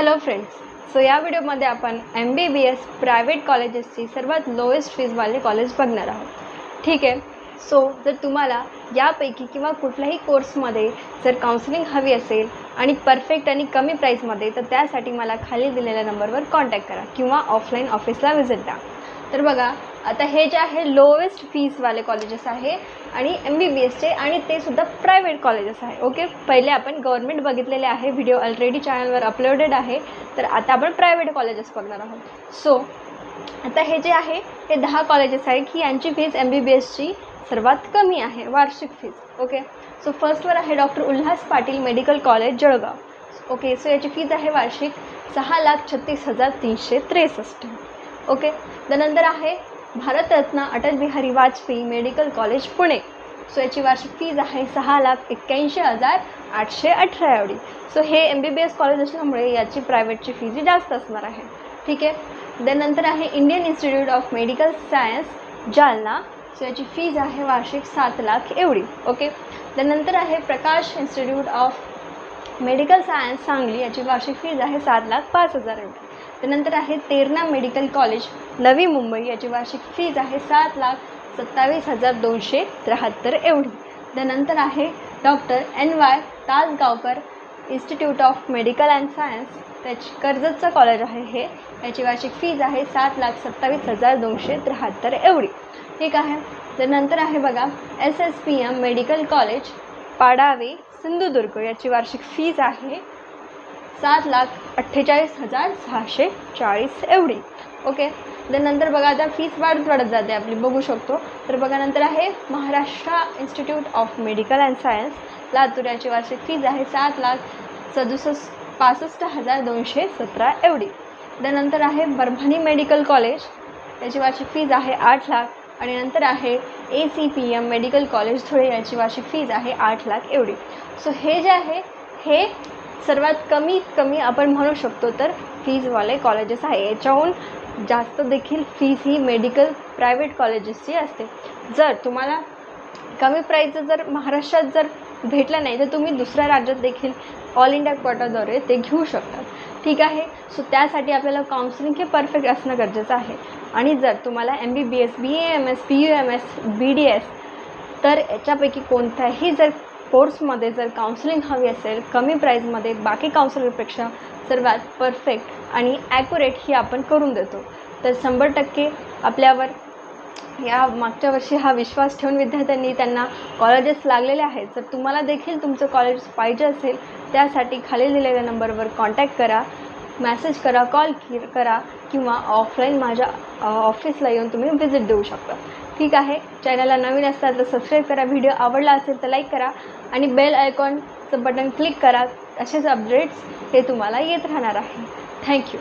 Hello friends so या व्हिडिओमध्ये आपण M B B S private कॉलेजेसची सर्वात लोएस्ट फीजवाले कॉलेज बघणार आहोत. ठीक आहे? सो जर तुम्हाला यापैकी किंवा कुठल्याही कोर्समध्ये जर काउन्सिलिंग हवी असेल आणि परफेक्ट आणि कमी प्राईसमध्ये तर त्यासाठी मला खाली दिलेल्या नंबरवर कॉन्टॅक्ट करा किंवा ऑफलाईन ऑफिसला व्हिजिट द्या. तर बघा आता हे जे आहे लोवेस्ट फीजवाले कॉलेजेस आहे आणि एम बी बी एसचे आणि ते सुद्धा प्रायव्हेट कॉलेजेस आहे. ओके पहिले आपण गव्हर्नमेंट बघितलेले आहे व्हिडिओ ऑलरेडी चॅनलवर अपलोडेड आहे. तर आता आपण प्रायव्हेट कॉलेजेस बघणार आहोत. सो आता हे जे आहे हे दहा कॉलेजेस आहे की यांची फीज एम बी बी एसची सर्वात कमी आहे वार्षिक फीज ओके सो फर्स्टवर आहे doctor Ulhas Patil medical college Jalgaon. Okay so याची फीज आहे वार्षिक सहा लाख छत्तीस हजार तीनशे त्रेसष्ट. ओके? त्यानंतर आहे Bharat Ratna Atal Bihari Vajpayee medical college Pune. So याची वार्षिक फीज आहे सहा लाख एक्क्याऐंशी हजार आठशे अठरा एवढी सो हे M B B S college असल्यामुळे याची प्रायव्हेटची फीज जास्त असणार आहे. ठीक आहे? त्यानंतर आहे Indian institute of medical science Jalna. So याची फीज आहे वार्षिक सात लाख एवढी. ओके? त्यानंतर आहे Prakash institute of medical science Sangli. याची वार्षिक फीज आहे सात लाख पाच हजार एवढी. त्यानंतर आहे तेरणा मेडिकल कॉलेज नवी मुंबई. याची वार्षिक फीज आहे सात लाख सत्तावीस हजार दोनशे त्र्याहत्तर एवढी. त्यानंतर आहे doctor N Y Tasgaonkar institute of medical and science त्याची कर्जतचं कॉलेज आहे हे. याची वार्षिक फीज आहे सात लाख सत्तावीस हजार दोनशे त्र्याहत्तर एवढी. ठीक आहे. त्यानंतर आहे बघा S S P M medical college Padave Sindhudurg. याची वार्षिक फीज आहे सात लाख अठ्ठेचाळीस हजार सहाशे चाळीस एवढी. ओके त्यानंतर बघा आता फीस वाढत वाढत जाते आपली. बघू शकतो. तर बघा नंतर आहे Maharashtra institute of medical and science Latur याची वार्षिक फीज आहे सात लाख सदुसष्ट पासष्ट हजार दोनशे सतरा एवढी. त्यानंतर आहे बर्भणी मेडिकल कॉलेज. याची वार्षिक फीज आहे आठ लाख. आणि नंतर आहे A C P M medical college Dhule याची वार्षिक फीज आहे आठ लाख एवढी. सो हे जे आहे हे सर्वात कमीत कमी आपण म्हणू शकतो तर फीजवाले कॉलेजेस आहे. याच्याहून जास्त देखील फीज ही मेडिकल प्रायव्हेट कॉलेजेसची असते. जर तुम्हाला कमी प्राईजचं जर महाराष्ट्रात जर भेटलं नाही तर तुम्ही दुसऱ्या राज्यात देखील ऑल इंडिया क्वॉटरद्वारे ते घेऊ शकतात ठीक आहे? सो त्यासाठी आपल्याला काउन्सिलिंग हे परफेक्ट असणं गरजेचं आहे. आणि जर तुम्हाला M B B S B A M S P U M S B D S तर याच्यापैकी कोणत्याही जर कोर्समध्ये जर काउन्सिलिंग हवी असेल कमी प्राईजमध्ये बाकी काउन्सिलरपेक्षा सर्वात परफेक्ट आणि ॲक्युरेट ही आपण करून देतो. तर शंभर टक्के आपल्यावर या मागच्या वर्षी हा विश्वास ठेवून विद्यार्थ्यांनी त्यांना कॉलेजेस लागलेले आहेत. जर तुम्हाला देखील तुमचं कॉलेज पाहिजे असेल त्यासाठी खाली दिलेल्या नंबरवर कॉन्टॅक्ट करा मॅसेज करा कॉल करा. किंवा ऑफलाईन माझ्या ऑफिसला येऊन तुम्ही व्हिजिट देऊ शकता. ठीक आहे? चॅनलला नवीन असतात तर सबस्क्राईब करा. व्हिडिओ आवडला असेल तर लाईक करा. आणि बेल आयकॉनचं बटन क्लिक करा. असेच अपडेट्स हे तुम्हाला येत राहणार आहे. थँक्यू